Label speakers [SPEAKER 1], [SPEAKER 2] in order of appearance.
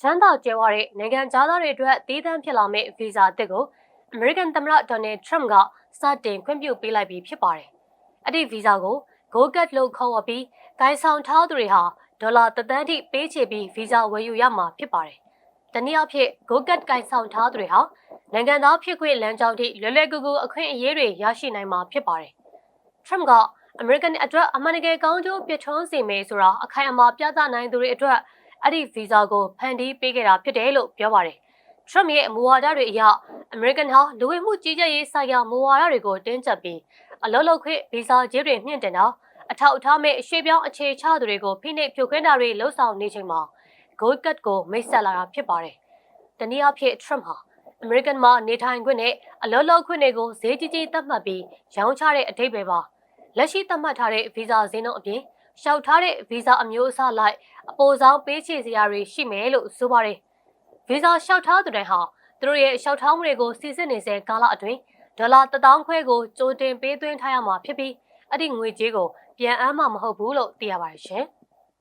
[SPEAKER 1] ချမ်းသာကျဲဝတဲ့နိုင်ငံသားတွေအတွက်တည်တံ့ဖြစ်လာမယ့်ဗီဇာအသစ်ကို American သမ္မတ Donald Trump ကစတင်ခွင့်ပြုပေးလိုက်ပြီးဖြစ်ပါတယ်။အဲ့ဒီဗီဇာကို GoGet လို့ခေါ်ဝေါ်ပြီးဂိုင်းဆောင်ထားသူတွေဟာဒေါ်လာတသန်းထိပေးချေပြီးဗီဇာဝယ်ယူရမှာဖြစ်ပါတယ်။တနည်းအားဖြင့် GoGet ဂိုင်းဆောင်ထားသူတွေဟာနိုင်ငံသားဖြစ်ခွင့်လမ်းကြောင်းထိလွယ်လွယ်ကူကူအခွင့်အရေးတွေရရှိနိုင်မှာဖြစ်ပါတယ်။ Trump ကအမေရိကန်အတွက်အမှန်တကယ်ကောင်းကျိုးပြထွန်းစေမယ်ဆိုတာအခိုင်အမာပြသနိုင်သူတွေအတွက် အဲ့ဒီဗီဇာကိုဖန်တီးပေးခဲ့တာဖြစ်တယ်လို့ပြောပါတယ်။ Trump ရဲ့မူဝါဒတွေအရအမေရိကန်ဟာလူဝင်မှုကြီးကြပ်ရေးဆိုင်ရာမူဝါဒတွေကိုတင်းကျပ်ပြီးအလုံးလုံးခွင့်ဗီဇာကြေးတွေမြင့်တင်တာအထောက်အထားမဲ့အရှိပြောင်းအခြေချသူတွေကိုဖိနှိပ်ဖြိုခွင်းတာတွေလှုံ့ဆော်နေချိန်မှာ Gold Card ကိုမိတ်ဆက်လာတာဖြစ်ပါတယ်။တနည်းအားဖြင့် Trump ဟာအမေရိကန်မှာနေထိုင်ခွင့်နဲ့အလုံးလုံးခွင့်တွေကိုဈေးကြီးကြီးသတ်မှတ်ပြီးရောင်းချတဲ့အထိပ္ပယ်ပါလက်ရှိသတ်မှတ်ထားတဲ့ဗီဇာဈေးနှုန်းအပြင် လျှောက်ထားတဲ့ဗီဇာအမျိုးအစားလိုက်အပေါ်ဆောင်ပေးချေစရာတွေရှိမယ်လို့ဆိုပါတယ်။ဗီဇာလျှောက်ထားသူတွေဟာသူတို့ရဲ့လျှောက်ထားမှုတွေကိုစီစစ်နေစေကာလအတွင်းဒေါ်လာ1000ခွဲကိုကြိုတင်ပေးသွင်းထားရမှာဖြစ်ပြီးအဲ့ဒီငွေကြေးကိုပြန်အမ်းမှာမဟုတ်ဘူးလို့သိရပါတယ်ရှင်။